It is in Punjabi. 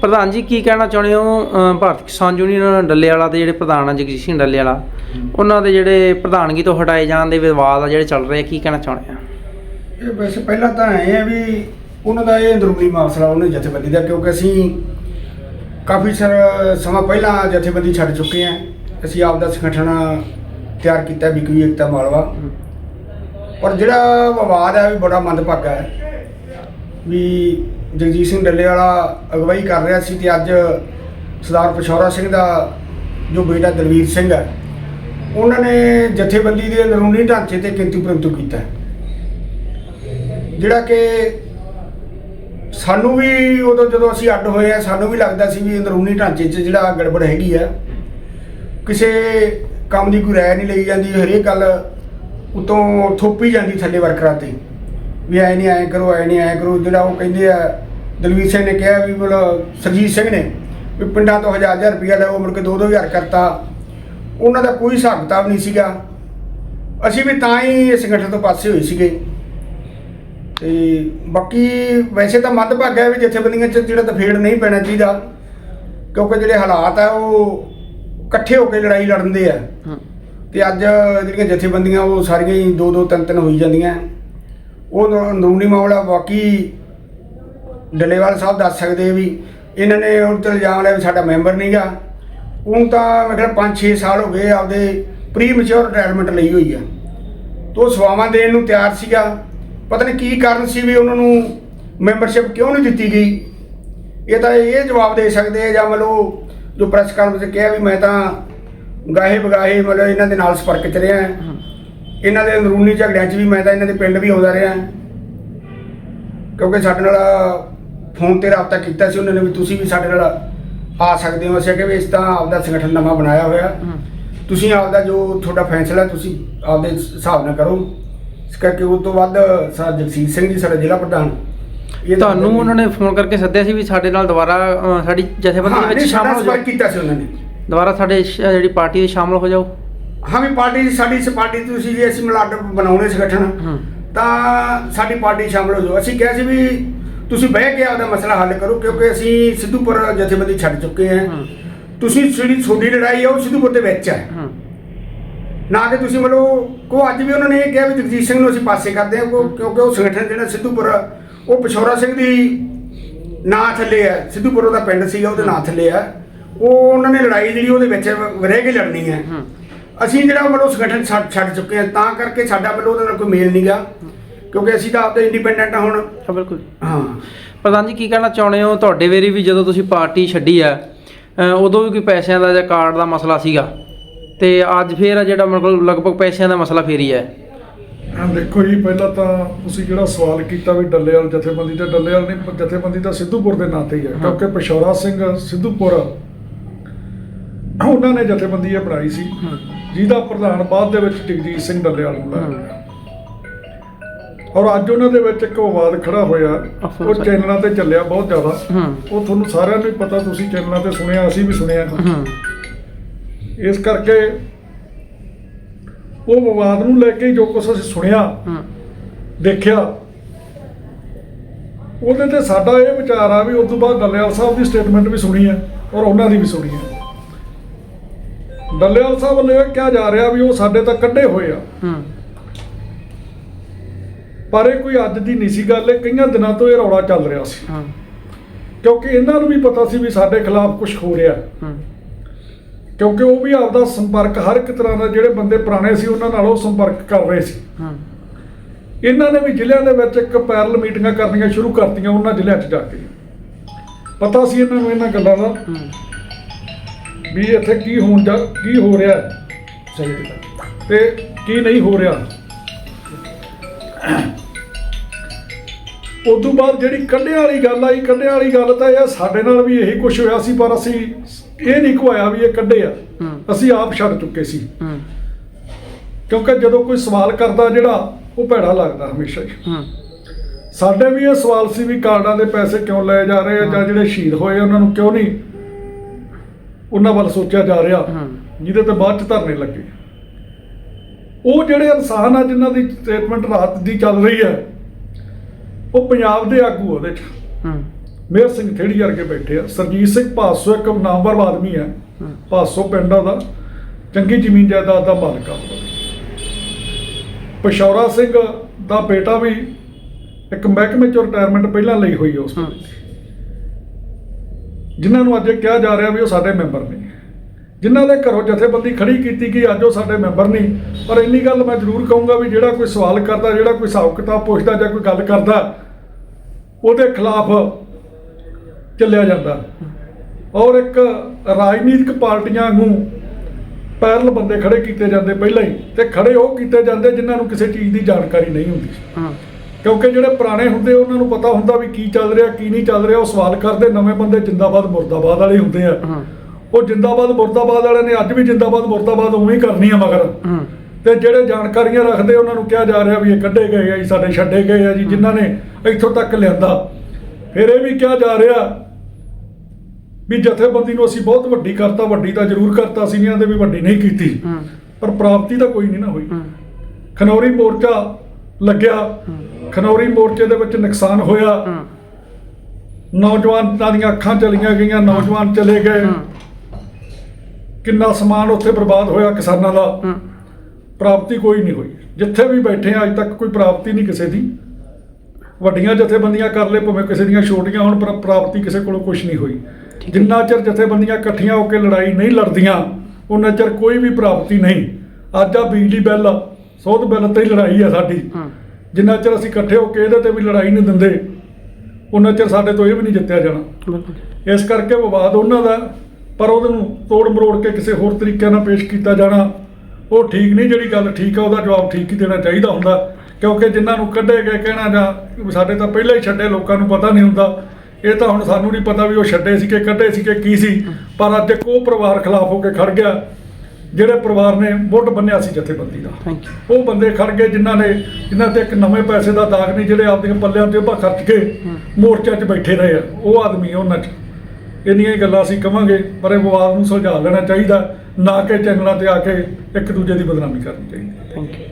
ਪ੍ਰਧਾਨ ਜੀ ਕੀ ਕਹਿਣਾ ਚਾਹੁੰਦੇ ਹੋ? ਭਾਰਤ ਕਿਸਾਨ ਯੂਨੀਅਨ ਡੱਲੇ ਵਾਲਾ ਦੇ ਜਿਹੜੇ ਪ੍ਰਧਾਨ ਆ ਜਗਜੀਤ ਸਿੰਘ ਡੱਲੇ ਵਾਲਾ ਉਹਨਾਂ ਦੇ ਜਿਹੜੇ ਪ੍ਰਧਾਨਗੀ ਤੋਂ ਹਟਾਏ ਜਾਣ ਦੇ ਵਿਵਾਦ ਆ ਜਿਹੜੇ ਚੱਲ ਰਹੇ ਆ ਕੀ ਕਹਿਣਾ ਚਾਹੁੰਦੇ ਆ? ਇਹ ਵੈਸੇ ਪਹਿਲਾਂ ਤਾਂ ਐ ਆ ਵੀ ਉਹਨਾਂ ਦਾ ਇਹ ਅੰਦਰੂਨੀ ਮਸਲਾ ਉਹਨੇ ਜਥੇਬੰਦੀ ਦਾ ਕਿਉਂਕਿ ਅਸੀਂ ਕਾਫੀ ਸਮਾਂ ਪਹਿਲਾਂ ਜਥੇਬੰਦੀ ਛੱਡ ਚੁੱਕੇ ਹਾਂ ਅਸੀਂ ਆਪ ਦਾ ਸੰਗਠਨ ਤਿਆਰ ਕੀਤਾ ਵਿਕਰੀ ਏਕਤਾ ਮਾਲਵਾ। ਪਰ ਜਿਹੜਾ ਵਿਵਾਦ ਹੈ ਵੀ ਬੜਾ ਮੰਦਭਾਗਾ ਹੈ ਵੀ ਜਗਜੀਤ ਸਿੰਘ ਡੱਲੇ ਵਾਲਾ ਅਗਵਾਈ ਕਰ ਰਿਹਾ ਸੀ ਤੇ ਅੱਜ ਸਰਦਾਰ ਪਸ਼ੌਰਾ ਸਿੰਘ ਦਾ ਜੋ ਬੇਟਾ ਦਲਵੀਰ ਸਿੰਘ ਹੈ, ਉਹਨਾਂ ਨੇ ਜਥੇਬੰਦੀ ਦੇ ਅੰਦਰੂਨੀ ਢਾਂਚੇ ਤੇ ਕਿੰਤੂ ਪ੍ਰੰਤੂ ਕੀਤਾ ਜਿਹੜਾ ਕਿ ਸਾਨੂੰ ਵੀ ਉਦੋਂ ਜਦੋਂ ਅਸੀਂ ਅੱਡ ਹੋਏ ਆ ਸਾਨੂੰ ਵੀ ਲੱਗਦਾ ਸੀ ਵੀ ਅੰਦਰੂਨੀ ਢਾਂਚੇ 'ਚ ਜਿਹੜਾ ਗੜਬੜ ਹੈਗੀ ਆ, ਕਿਸੇ ਕੰਮ ਦੀ ਕੋਈ ਰਾਏ ਨਹੀਂ ਲਈ ਜਾਂਦੀ, ਹਰੇਕ ਗੱਲ ਉਤੋਂ ਥੋਪੀ ਜਾਂਦੀ ਥੱਲੇ ਵਰਕਰਾਂ ਤੇ। ਵੀ ਐ ਨਹੀਂ ਐ ਕਰੋ ਐ ਨਹੀਂ ਐ ਕਰੋ। ਜਿਹੜਾ ਉਹ ਕਹਿੰਦੇ ਆ ਦਲਵੀਰ ਸਿੰਘ ਨੇ ਕਿਹਾ ਵੀ ਮਤਲਬ ਸਰਜੀਤ ਸਿੰਘ ਨੇ ਵੀ ਪਿੰਡਾਂ ਤੋਂ ਹਜ਼ਾਰ ਹਜ਼ਾਰ ਰੁਪਇਆ ਲਓ ਮੁੜ ਕੇ ਦੋ ਦੋ ਹਜ਼ਾਰ ਕਰਤਾ। ਉਹਨਾਂ ਦਾ ਕੋਈ ਹਿਸਾਬ ਕਿਤਾਬ ਨਹੀਂ ਸੀਗਾ। ਅਸੀਂ ਵੀ ਤਾਂ ਹੀ ਇਸ ਸੰਗਠਨ ਤੋਂ ਪਾਸੇ ਹੋਏ ਸੀਗੇ। ਤੇ ਬਾਕੀ ਵੈਸੇ ਤਾਂ ਮੱਧ ਭਾਗਾ ਹੈ ਵੀ ਜਥੇਬੰਦੀਆਂ 'ਚ ਜਿਹੜਾ ਦਫੇੜ ਨਹੀਂ ਪੈਣਾ ਚਾਹੀਦਾ ਕਿਉਂਕਿ ਜਿਹੜੇ ਹਾਲਾਤ ਆ ਉਹ ਇਕੱਠੇ ਹੋ ਕੇ ਲੜਾਈ ਲੜਨਦੇ ਆ। ਤੇ ਅੱਜ ਜਿਹੜੀਆਂ ਜਥੇਬੰਦੀਆਂ ਉਹ ਸਾਰੀਆਂ ਹੀ ਦੋ ਦੋ ਤਿੰਨ ਤਿੰਨ ਹੋਈ ਜਾਂਦੀਆਂ। ਉਹ ਨ- ਅੰਦਰੂਨੀ ਮਾਮਲਾ ਬਾਕੀ ਡੱਲੇਵਾਲ ਸਾਹਿਬ ਦੱਸ ਸਕਦੇ ਵੀ ਇਹਨਾਂ ਨੇ ਉਹ ਤੇ ਇਲਜ਼ਾਮ ਲਾਇਆ ਵੀ ਸਾਡਾ ਮੈਂਬਰ ਨਹੀਂਗਾ ਹੁਣ ਤਾਂ ਮੈਂ ਕਿਹਾ 5-6 ਸਾਲ ਹੋ ਗਏ ਆਪਦੇ ਪ੍ਰੀ ਮੈਚੁਰ ਰਿਟਾਇਰਮੈਂਟ ਲਈ ਹੋਈ ਆ। ਤੋ ਸੇਵਾਵਾਂ ਦੇਣ ਨੂੰ ਤਿਆਰ ਸੀਗਾ। ਪਤਾ ਨਹੀਂ ਕੀ ਕਾਰਨ ਸੀ ਵੀ ਉਹਨਾਂ ਨੂੰ ਮੈਂਬਰਸ਼ਿਪ ਕਿਉਂ ਨਹੀਂ ਦਿੱਤੀ ਗਈ? ਇਹ ਤਾਂ ਇਹ ਜਵਾਬ ਦੇ ਸਕਦੇ ਆ ਜਾਂ ਮਤਲਬ ਜੋ ਪ੍ਰੈਸ ਕਾਨਫਰੰਸ 'ਚ ਕਿਹਾ ਵੀ ਮੈਂ ਤਾਂ ਗਾਹੇ ਬਗਾਹੇ ਮਤਲਬ ਇਹਨਾਂ ਦੇ ਨਾਲ ਸੰਪਰਕ 'ਚ ਰਿਹਾ। ਇਹਨਾਂ ਦੇ ਅੰਦਰੂਨੀ ਝਗੜਿਆਂ 'ਚ ਵੀ ਮੈਂ ਤਾਂ ਇਹਨਾਂ ਦੇ ਪਿੰਡ ਵੀ ਆਉਂਦਾ ਰਿਹਾ। ਕਿਉਂਕਿ ਸਾਡੇ ਨਾਲ ਫੋਨ ਤੇ ਰਾਬਤਾ ਕੀਤਾ ਸੀ ਉਹਨਾਂ ਨੇ ਵੀ ਤੁਸੀਂ ਵੀ ਸਾਡੇ ਨਾਲ ਆ ਸਕਦੇ ਹੋ। ਅਸੀਂ ਕਿ ਵੀ ਇਸ ਤਾਂ ਆਪਦਾ ਸੰਗਠਨ ਨਵਾਂ ਬਣਾਇਆ ਹੋਇਆ। ਤੁਸੀਂ ਆਪਦਾ ਜੋ ਤੁਹਾਡਾ ਫੈਸਲਾ ਤੁਸੀਂ ਆਪਦੇ ਹਿਸਾਬ ਨਾਲ ਕਰੋ। ਇਸ ਕਰਕੇ ਉਸ ਤੋਂ ਵੱਧ ਸਰ ਜਗਸੀਰ ਸਿੰਘ ਜੀ ਸਾਡਾ ਜ਼ਿਲ੍ਹਾ ਪ੍ਰਧਾਨ। ਇਹ ਤੁਹਾਨੂੰ ਉਹਨਾਂ ਨੇ ਫੋਨ ਕਰਕੇ ਸੱਦਿਆ ਸੀ ਵੀ ਸਾਡੇ ਨਾਲ ਦੁਬਾਰਾ ਅ, ਸਾਡੀ ਜਥੇਬੰਦੀ ਦੇ ਵਿੱਚ ਸ਼ਾਮਲ ਹੋ ਜਾਓ। ਕੀਤਾ ਸੀ ਉਹਨਾਂ ਨੇ। ਦੁਬਾਰਾ ਸਾਡੇ ਸ਼- ਜਿਹੜੀ ਪਾਰਟੀ ਵਿੱਚ ਸ਼ਾਮਲ ਹੋ ਜਾਓ। ਹਾਂ ਵੀ ਪਾਰਟੀ ਸਾਡੀ ਇਸ ਪਾਰਟੀ ਤੁਸੀਂ ਜੇ ਅਸੀਂ ਮਲਾਡ ਬਣਾਉਣੇ ਸੰਗਠਨ। ਤਾਂ ਸਾਡੀ ਪਾਰਟੀ ਸ਼ਾਮਲ ਹੋ ਜਾਓ ਅਸੀਂ ਕਿਹਾ ਸੀ ਵੀ ਤੁਸੀਂ ਬਹਿ ਕੇ ਆਪਦਾ ਮਸਲਾ ਹੱਲ ਕਰੋ ਕਿਉਂਕਿ ਅਸੀਂ ਸਿੱਧੂਪੁਰ ਜਥੇਬੰਦੀ ਛੱਡ ਚੁੱਕੇ ਹਾਂ। ਹਮ, ਤੁਸੀਂ ਜਿਹੜੀ ਤੁਹਾਡੀ ਲੜਾਈ ਹੈ ਉਹ ਸਿੱਧੂਪੁਰ ਦੇ ਵਿੱਚ ਹੈ। ਨਾ ਕਿ ਤੁਸੀਂ ਮਤਲਬ ਕੋ ਅੱਜ ਵੀ ਉਹਨਾਂ ਨੇ ਇਹ ਕਿਹਾ ਵੀ ਜਗਜੀਤ ਸਿੰਘ ਨੂੰ ਅਸੀਂ ਪਾਸੇ ਕਰਦੇ ਹਾਂ ਕੋ- ਕਿਉਂਕਿ ਉਹ ਸੰਗਠਨ ਜਿਹੜਾ ਸਿੱਧੂਪੁਰ ਆ, ਉਹ ਪਛੌਰਾ ਸਿੰਘ ਦੀ ਨਾਂ ਥੱਲੇ ਹੈ। ਸਿੱਧੂਪੁਰ ਉਹਦਾ ਪਿੰਡ ਸੀਗਾ ਉਹਦੇ ਨਾਂ ਥੱਲੇ ਹੈ। ਉਹ ਉਹਨਾਂ ਨੇ ਲੜਾਈ ਜਿਹੜੀ ਉਹਦੇ ਵਿੱਚ ਰਹਿ ਕੇ ਲੜਨੀ ਹੈ। ਅਸੀਂ ਜਿਹੜਾ ਮਤਲਬ ਸੰਗਠਨ ਛੱਡ ਛੱਡ ਚੁੱਕੇ ਹਾਂ ਤਾਂ ਕਰਕੇ ਸਾਡਾ ਮਤਲਬ ਉਹਦੇ ਨਾਲ ਕੋਈ ਮੇਲ ਨਹੀਂਗਾ ਕਿਉਂਕਿ ਅਸੀਂ ਤਾਂ ਆਪਦੇ ਇੰਡੀਪੈਂਡੈਂਟ ਹੁਣ। ਹਾਂ ਬਿਲਕੁਲ। ਹਾਂ। ਪ੍ਰਧਾਨ ਜੀ ਕੀ ਕਹਿਣਾ ਚਾਹੁੰਦੇ ਹੋ? ਤੁਹਾਡੇ ਵੇਰੀ ਵੀ ਜਦੋਂ ਤੁਸੀਂ ਪਾਰਟੀ ਛੱਡੀ ਆ ਉਦੋਂ ਵੀ ਕੋਈ ਪੈਸਿਆਂ ਦਾ ਜਾਂ ਕਾਰਡ ਦਾ ਮਸਲਾ ਸੀਗਾ? ਤੇ ਅੱਜ ਫੇਰ ਆ ਜਿਹੜਾ ਮਤਲਬ ਲਗਭਗ ਪੈਸਿਆਂ ਦਾ ਮਸਲਾ ਫੇਰ ਹੀ ਹੈ ਹਾਂ ਦੇਖੋ ਜੀ ਪਹਿਲਾਂ ਤਾਂ ਤੁਸੀਂ ਜਿਹੜਾ ਸਵਾਲ ਕੀਤਾ ਵੀ ਡੱਲੇਵਾਲ ਜਥੇਬੰਦੀ ਤੇ ਡੱਲੇਵਾਲ ਨਹੀਂ ਜਥੇਬੰਦੀ ਤਾਂ ਸਿੱਧੂਪੁਰ ਦੇ ਨਾਂ ਤੇ ਹੀ ਹੈ ਹਾਂ। ਕਿਉਂਕਿ ਪਸ਼ੌਰਾ ਸਿੰਘ ਸਿੱਧੂਪੁਰ ਉਹਨਾਂ ਨੇ ਜਥੇਬੰਦੀ ਇਹ ਬਣਾਈ ਸੀ। ਜਿਹਦਾ ਪ੍ਰਧਾਨ ਬਾਅਦ ਦੇ ਵਿੱਚ ਜਗਜੀਤ ਸਿੰਘ ਡੱਲੇਵਾਲ ਨੂੰ ਲਾਇਆ। ਗਿਆ। ਔਰ ਅੱਜ ਉਹਨਾਂ ਦੇ ਵਿੱਚ ਇੱਕ ਵਿਵਾਦ ਖੜਾ ਹੋਇਆ। ਉਹ। ਚੈਨਲਾਂ ਤੇ ਚੱਲਿਆ ਬਹੁਤ ਜ਼ਿਆਦਾ। ਉਹ ਤੁਹਾਨੂੰ ਸਾਰਿਆਂ ਨੂੰ ਪਤਾ ਤੁਸੀਂ ਚੈਨਲਾਂ ਤੇ ਸੁਣਿਆ ਅਸੀਂ ਵੀ ਸੁਣਿਆ। ਇਸ ਕਰਕੇ ਉਹ ਵਿਵਾਦ ਨੂੰ ਲੈ ਕੇ ਜੋ ਕੁਝ ਅਸੀਂ ਸੁਣਿਆ ਦੇਖਿਆ ਉਹਦੇ ਤੇ ਸਾਡਾ ਇਹ ਵਿਚਾਰ ਆ ਵੀ ਉਸ ਤੋਂ ਬਾਅਦ ਡੱਲੇਵਾਲ ਸਾਹਿਬ ਦੀ ਸਟੇਟਮੈਂਟ ਵੀ ਸੁਣੀ ਹੈ ਔਰ ਉਹਨਾਂ ਦੀ ਵੀ ਸੁਣੀ ਹੈ। ਡੱਲੇਵਾਲ ਸਾਹਿਬ ਵੱਲੋਂ ਇਹ ਕਿਹਾ ਜਾ ਰਿਹਾ ਵੀ ਉਹ ਸਾਡੇ ਤਾਂ ਕੱਢੇ ਹੋਏ ਆ। ਹਮ, ਪਰ ਇਹ ਕੋਈ ਅੱਜ ਦੀ ਨਹੀਂ ਸੀ ਗੱਲ ਇਹ ਕਈਆਂ ਦਿਨਾਂ ਤੋਂ ਇਹ ਰੌਲਾ ਚੱਲ ਰਿਹਾ ਸੀ। ਕਿਉਂਕਿ ਇਹਨਾਂ ਨੂੰ ਵੀ ਪਤਾ ਸੀ ਵੀ ਸਾਡੇ ਖਿਲਾਫ ਕੁਝ ਹੋ ਰਿਹਾ। ਹਮ, ਕਿਉਂਕਿ ਉਹ ਵੀ ਆਪਦਾ ਸੰਪਰਕ ਹਰ ਇੱਕ ਤਰ੍ਹਾਂ ਦਾ ਜਿਹੜੇ ਬੰਦੇ ਪੁਰਾਣੇ ਸੀ ਉਹਨਾਂ ਨਾਲ ਉਹ ਸੰਪਰਕ ਕਰ ਰਹੇ ਸੀ। ਹਮ, ਇਹਨਾਂ ਨੇ ਵੀ ਜ਼ਿਲ੍ਹਿਆਂ ਦੇ ਵਿੱਚ ਇੱਕ ਪੈਰਲ ਮੀਟਿੰਗਾਂ ਕਰਨੀਆਂ ਸ਼ੁਰੂ ਕਰਤੀਆਂ ਉਹਨਾਂ ਜ਼ਿਲ੍ਹਿਆਂ 'ਚ ਜਾ ਕੇ। ਪਤਾ ਸੀ ਇਹਨਾਂ ਨੂੰ ਇਹਨਾਂ ਗੱਲਾਂ ਦਾ। ਹਮ, ਵੀ ਇੱਥੇ ਕੀ ਹੋਣ ਜਾ ਕੀ ਹੋ ਰਿਹਾ ਹੈ? ਸਹੀ ਤੇ ਕੀ ਨਹੀਂ ਹੋ ਰਿਹਾ? ਉਸ ਤੋਂ ਬਾਅਦ ਜਿਹੜੀ ਕੰਢੇ ਵਾਲੀ ਗੱਲ ਆਈ ਕੰਢੇ ਵਾਲੀ ਗੱਲ ਤਾਂ ਇਹ ਸਾਡੇ ਨਾਲ ਵੀ ਇਹੀ ਕੁਝ ਹੋਇਆ ਸੀ ਪਰ ਅਸੀਂ ਇਹ ਨਹੀਂ ਕਹਾਇਆ ਵੀ ਇਹ ਕੱਢੇ ਆ। ਅਸੀਂ ਆਪ ਛੱਡ ਚੁੱਕੇ ਸੀ। ਕਿਉਂਕਿ ਜਦੋਂ ਕੋਈ ਸਵਾਲ ਕਰਦਾ ਜਿਹੜਾ ਉਹ ਭੈੜਾ ਲੱਗਦਾ ਹਮੇਸ਼ਾ ਹੀ। ਸਾਡੇ ਵੀ ਇਹ ਸਵਾਲ ਸੀ ਵੀ ਕਾਰਡਾਂ ਦੇ ਪੈਸੇ ਕਿਉਂ ਲਏ ਜਾ ਰਹੇ ਆ ਜਾਂ ਜਿਹੜੇ ਸ਼ਹੀਦ ਹੋਏ ਉਹਨਾਂ ਨੂੰ ਕਿਉਂ ਨਹੀਂ ਉਹਨਾਂ ਵੱਲ ਸੋਚਿਆ ਜਾ ਰਿਹਾ ਜਿਹਦੇ ਤੇ ਬਾਅਦ ਚ ਧਰਨੇ ਲੱਗੇ। ਉਹ ਜਿਹੜੇ ਇਨਸਾਨ ਆ ਜਿਨ੍ਹਾਂ ਦੀ ਸਟੇਟਮੈਂਟ ਰਾਤ ਦੀ ਚੱਲ ਰਹੀ ਹੈ ਉਹ ਪੰਜਾਬ ਦੇ ਆਗੂ ਉਹਦੇ ਚ। ਮੇਹਰ ਸਿੰਘ ਥੇੜੀ ਵਰਗੇ ਬੈਠੇ ਆ। ਸਰਜੀਤ ਸਿੰਘ ਭਾਸੋ ਇੱਕ ਨਾਮਵਰ ਆਦਮੀ ਹੈ। ਭਾਸੋ ਪਿੰਡ ਉਹਦਾ। ਚੰਗੀ ਜ਼ਮੀਨ ਜਾਇਦਾਦ ਦਾ ਮਾਲਕ ਆ। ਪਸ਼ੌਰਾ ਸਿੰਘ ਦਾ ਬੇਟਾ ਵੀ ਇੱਕ ਮਹਿਕਮੇ ਚੋਂ ਰਿਟਾਇਰਮੈਂਟ ਪਹਿਲਾਂ ਲਈ ਹੋਈ ਉਸ ਜਿਨ੍ਹਾਂ ਨੂੰ ਅੱਜ ਕਿਹਾ ਜਾ ਰਿਹਾ ਵੀ ਉਹ ਸਾਡੇ ਮੈਂਬਰ ਨੇ। ਜਿਨ੍ਹਾਂ ਦੇ ਘਰੋਂ ਜਥੇਬੰਦੀ ਖੜੀ ਕੀਤੀ ਕਿ ਅੱਜ ਉਹ ਸਾਡੇ ਮੈਂਬਰ ਨਹੀਂ ਪਰ ਇੰਨੀ ਗੱਲ ਮੈਂ ਜ਼ਰੂਰ ਕਹੂੰਗਾ ਵੀ ਜਿਹੜਾ ਕੋਈ ਸਵਾਲ ਕਰਦਾ, ਜਿਹੜਾ ਕੋਈ ਹਿਸਾਬ ਕਿਤਾਬ ਪੁੱਛਦਾ ਜਾਂ ਕੋਈ ਗੱਲ ਕਰਦਾ, ਉਹਦੇ ਖਿਲਾਫ ਚੱਲਿਆ ਜਾਂਦਾ। ਔਰ ਇੱਕ ਰਾਜਨੀਤਿਕ ਪਾਰਟੀਆਂ ਨੂੰ ਪੈਰਲ ਬੰਦੇ ਖੜੇ ਕੀਤੇ ਜਾਂਦੇ ਪਹਿਲਾਂ ਹੀ, ਤੇ ਖੜੇ ਉਹ ਕੀਤੇ ਜਾਂਦੇ ਜਿਨ੍ਹਾਂ ਨੂੰ ਕਿਸੇ ਚੀਜ਼ ਦੀ ਜਾਣਕਾਰੀ ਨਹੀਂ ਹੁੰਦੀ। ਹੂੰ। ਕਿਉਂਕਿ ਜਿਹੜੇ ਪੁਰਾਣੇ ਹੁੰਦੇ ਉਹਨਾਂ ਨੂੰ ਪਤਾ ਹੁੰਦਾ ਵੀ ਕੀ ਚੱਲ ਰਿਹਾ ਕੀ ਨਹੀਂ ਚੱਲ ਰਿਹਾ ਉਹ ਸਵਾਲ ਕਰਦੇ ਨਵੇਂ ਬੰਦੇ ਜਿੰਦਾਬਾਦ ਮੁਰਦਾਬਾਦ ਵਾਲੇ ਹੁੰਦੇ ਆ। ਉਹ ਜਿੰਦਾਬਾਦ ਮੁਰਦਾਬਾਦ ਵਾਲਿਆਂ ਨੇ ਅੱਜ ਵੀ ਜਿੰਦਾਬਾਦ ਮੁਰਦਾਬਾਦ ਉਵੇਂ ਹੀ ਕਰਨੀ ਆ ਮਗਰ। ਤੇ ਜਿਹੜੇ ਜਾਣਕਾਰੀਆਂ ਰੱਖਦੇ ਉਹਨਾਂ ਨੂੰ ਕਿਹਾ ਜਾ ਰਿਹਾ ਵੀ ਇਹ ਕੱਢੇ ਗਏ ਆ ਜੀ ਸਾਡੇ ਛੱਡੇ ਗਏ ਆ ਜੀ ਜਿਨ੍ਹਾਂ ਨੇ ਇੱਥੋਂ ਤੱਕ ਲਿਆਂਦਾ। ਫਿਰ ਇਹ ਵੀ ਕਿਹਾ ਜਾ ਰਿਹਾ ਵੀ ਜਥੇਬੰਦੀ ਨੂੰ ਅਸੀਂ ਬਹੁਤ ਵੱਡੀ ਕਰਤਾ ਵੱਡੀ ਤਾਂ ਜ਼ਰੂਰ ਕਰਤਾ ਸੀ ਨਹੀਂ ਆਂਦੇ ਵੀ ਵੱਡੀ ਨਹੀਂ ਕੀਤੀ। ਪਰ ਪ੍ਰਾਪਤੀ ਤਾਂ ਕੋਈ ਨਹੀਂ ਨਾ ਹੋਈ। ਖਨੌਰੀ ਮੋਰਚਾ ਲੱਗਿਆ। ਖਨੌਰੀ ਮੋਰਚੇ ਦੇ ਵਿੱਚ ਨੁਕਸਾਨ ਹੋਇਆ। ਨੌਜਵਾਨਾਂ ਦੀਆਂ ਅੱਖਾਂ ਚਲੀਆਂ ਗਈਆਂ ਨੌਜਵਾਨ ਚਲੇ ਗਏ। ਕਿੰਨਾ ਸਮਾਨ ਉੱਥੇ ਬਰਬਾਦ ਹੋਇਆ ਕਿਸਾਨਾਂ ਦਾ। ਪ੍ਰਾਪਤੀ ਕੋਈ ਨਹੀਂ ਹੋਈ। ਜਿੱਥੇ ਵੀ ਬੈਠੇ ਆ ਅੱਜ ਤੱਕ ਕੋਈ ਪ੍ਰਾਪਤੀ ਨਹੀਂ ਕਿਸੇ ਦੀ। ਵੱਡੀਆਂ ਜਥੇਬੰਦੀਆਂ ਕਰ ਲਏ ਭਾਵੇਂ ਕਿਸੇ ਦੀਆਂ ਛੋਟੀਆਂ ਹੁਣ ਪਰ ਪ੍ਰਾਪਤੀ ਕਿਸੇ ਕੋਲੋਂ ਕੁਝ ਨਹੀਂ ਹੋਈ। ਜਿੰਨਾ ਚਿਰ ਜਥੇਬੰਦੀਆਂ ਇਕੱਠੀਆਂ ਹੋ ਕੇ ਲੜਾਈ ਨਹੀਂ ਲੜਦੀਆਂ ਉਹਨਾਂ ਚਿਰ ਕੋਈ ਵੀ ਪ੍ਰਾਪਤੀ ਨਹੀਂ। ਅੱਜ ਆ ਬਿਜਲੀ ਬਿੱਲ ਸੋਧ ਬਿੱਲ ਤੇ ਲੜਾਈ ਆ ਸਾਡੀ। ਜਿੰਨਾ ਚਿਰ ਅਸੀਂ ਇਕੱਠੇ ਹੋ ਕੇ ਇਹਦੇ ਤੇ ਵੀ ਲੜਾਈ ਨਹੀਂ ਦਿੰਦੇ ਉਹਨਾਂ ਚਿਰ ਸਾਡੇ ਤੋਂ ਇਹ ਵੀ ਨਹੀਂ ਜਿੱਤਿਆ ਜਾਣਾ। ਇਸ ਕਰਕੇ ਵਿਵਾਦ ਉਹਨਾਂ ਦਾ ਪਰ ਉਹਦੇ ਨੂੰ ਤੋੜ ਮਰੋੜ ਕੇ ਕਿਸੇ ਹੋਰ ਤਰੀਕੇ ਨਾਲ ਪੇਸ਼ ਕੀਤਾ ਜਾਣਾ ਉਹ ਠੀਕ ਨਹੀਂ ਜਿਹੜੀ ਗੱਲ ਠੀਕ ਆ ਉਹਦਾ ਜਵਾਬ ਠੀਕ ਹੀ ਦੇਣਾ ਚਾਹੀਦਾ ਹੁੰਦਾ। ਕਿਉਂਕਿ ਜਿਨ੍ਹਾਂ ਨੂੰ ਕੱਢੇ ਗਏ ਕਹਿਣਾ ਜਾਂ ਸਾਡੇ ਤਾਂ ਪਹਿਲਾਂ ਹੀ ਛੱਡੇ ਲੋਕਾਂ ਨੂੰ ਪਤਾ ਨਹੀਂ ਹੁੰਦਾ। ਇਹ ਤਾਂ ਹੁਣ ਸਾਨੂੰ ਨਹੀਂ ਪਤਾ ਵੀ ਉਹ ਛੱਡੇ ਸੀ ਕਿ ਕੱਢੇ ਸੀ ਕਿ ਕੀ ਸੀ ਪਰ ਅੱਜ ਇੱਕ ਉਹ ਪਰਿਵਾਰ ਖਿਲਾਫ ਹੋ ਕੇ ਖੜ ਗਿਆ। ਜਿਹੜੇ ਪਰਿਵਾਰ ਨੇ ਵੋਟ ਬੰਨਿਆ ਸੀ ਜਥੇਬੰਦੀ ਦਾ। ਉਹ ਬੰਦੇ ਖੜ ਗਏ ਜਿਨ੍ਹਾਂ ਨੇ ਜਿਨ੍ਹਾਂ ਤੇ ਇੱਕ ਨਵੇਂ ਪੈਸੇ ਦਾ ਦਾਗ ਨਹੀਂ ਜਿਹੜੇ ਆਪਦੀਆਂ ਪੱਲਿਆਂ ਤੇ ਉੱਪਰ ਖਰਚ ਕੇ ਮੋਰਚੇ 'ਚ ਬੈਠੇ ਰਹੇ ਆ। ਉਹ ਆਦਮੀ ਉਹਨਾਂ 'ਚ। ਇੰਨੀਆਂ ਹੀ ਗੱਲਾਂ ਅਸੀਂ ਕਵਾਂਗੇ ਪਰ ਇਹ ਵਿਵਾਦ ਨੂੰ ਸੁਲਝਾ ਲੈਣਾ ਚਾਹੀਦਾ। ਨਾ ਕਿ ਚੈਨਲਾਂ ਤੇ ਆ ਕੇ ਇੱਕ ਦੂਜੇ ਦੀ ਬਦਨਾਮੀ ਕਰਨੀ ਚਾਹੀਦੀ ਥੈਂਕ ਯੂ